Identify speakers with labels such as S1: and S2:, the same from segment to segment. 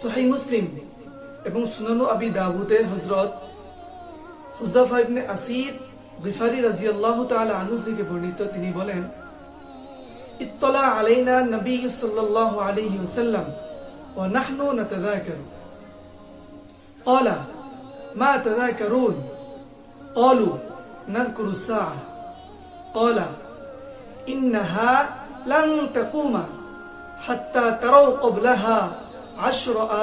S1: সহি মুসলিম এবং সুনানু আবি দাবুদে হজরত হুজাফা ইবনে আসিদ গিফারি রাজিয়াল্লাহু তাআলা আনহু থেকে বর্ণিত তিনি বলেন ইত্তলা আলাইনা নবী সাল্লাল্লাহু আলাইহি ওয়াসাল্লাম ওয়া নাহনু নাতাযাকারু قال ما تذاكرون قالوا نذكر الساعة قال إنها لن تقوم حتى تروا قبلها আমাদের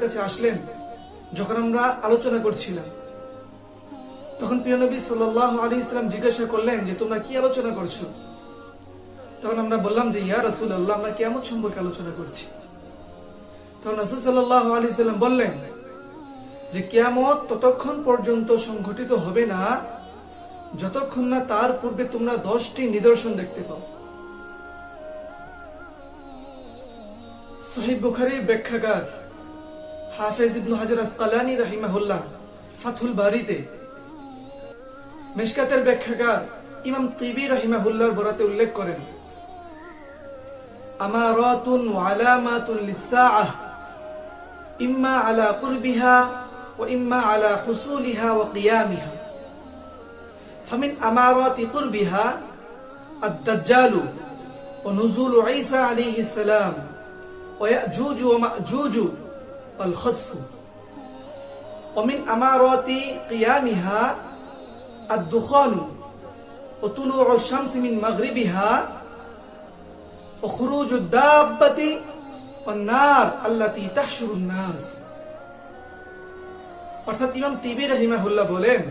S1: কাছে আসলেন যখন আমরা আলোচনা করছিলাম। তখন প্রিয় নবী সাল্লাল্লাহু আলাইহি জিজ্ঞাসা করলেন যে, তোমরা কি আলোচনা করছ? তখন আমরা বললাম যে, ইয়া রাসূলুল্লাহ, আমরা কেমন সম্পর্কে আলোচনা করছি। তখন রসুল সাল্লাল্লাহু আলাইহি সাল্লাম বললেন যে কিয়ামত ততক্ষণ পর্যন্ত সংঘটিত হবে না, যতক্ষণ না তার পূর্বে তোমরা দশটি নিদর্শন দেখতে পাও। সহিহ বুখারীর ব্যাখ্যাকার হাফেজ ইবনু হাজার আসকালানি রাহিমাহুল্লাহ ফাথুল বারিতে। মেশকাতের ব্যাখ্যাকার ইমাম তিবি রাহিমাহুল্লাহর বরাতে উল্লেখ করেন, আমারাতুন ওয়া আলামাতুন লিসসাআহ, ইম্মা আলা কুরবিহা وإما على حصولها وقيامها. فمن أمارات قربها الدجال ونزول عيسى عليه السلام ويأجوج ومأجوج والخسف ومن أمارات قيامها الدخان وطلوع الشمس من مغربها وخروج الدابة والنار التي تحشر الناس. অর্থাৎ ইমাম তিবি রহিমাহুল্লাহ বলেন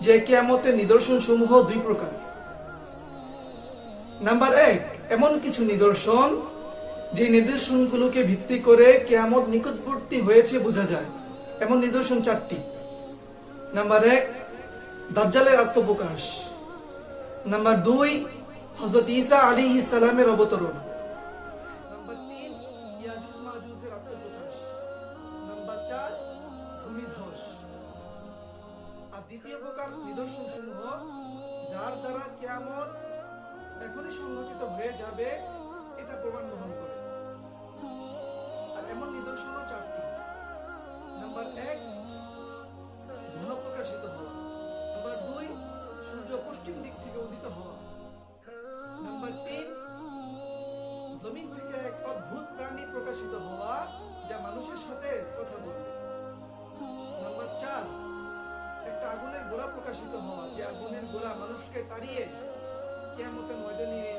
S1: যে কেয়ামতের নিদর্শন সমূহ দুই প্রকার। নাম্বার এক, এমন কিছু নিদর্শন যে নিদর্শনগুলোকে ভিত্তি করে কেয়ামত নিকটবর্তী হয়েছে বোঝা যায়। এমন নিদর্শন চারটি। নাম্বার এক, দাজ্জালের আত্মপ্রকাশ। নাম্বার দুই হজরত ইসা আলী ইসালামের অবতরণ। নাম্বার তিন আত্মপ্রকাশ। নাম্বার চার ভূমিধ্বস আর দ্বিতীয় প্রকার নিদর্শন সমূহ যার দ্বারা কেয়ামত এখনই সংঘটিত হয়ে যাবে, এটা প্রমাণ বহন করে। আর এমন নিদর্শনও চারটি। নাম্বার এক ধন প্রকাশিত হওয়া। নাম্বার দুই, সূর্য পশ্চিম দিক থেকে উদিত হওয়া। নাম্বার তিন, জমিন থেকে এক অদ্ভুত প্রাণী প্রকাশিত হওয়া, যা মানুষের সাথে কথা বলবে চার একটা আগুনের গোলা প্রকাশিত হওয়া যে আগুনের গোলা মানুষকে তাড়িয়ে কেমন ময়দানে নিয়ে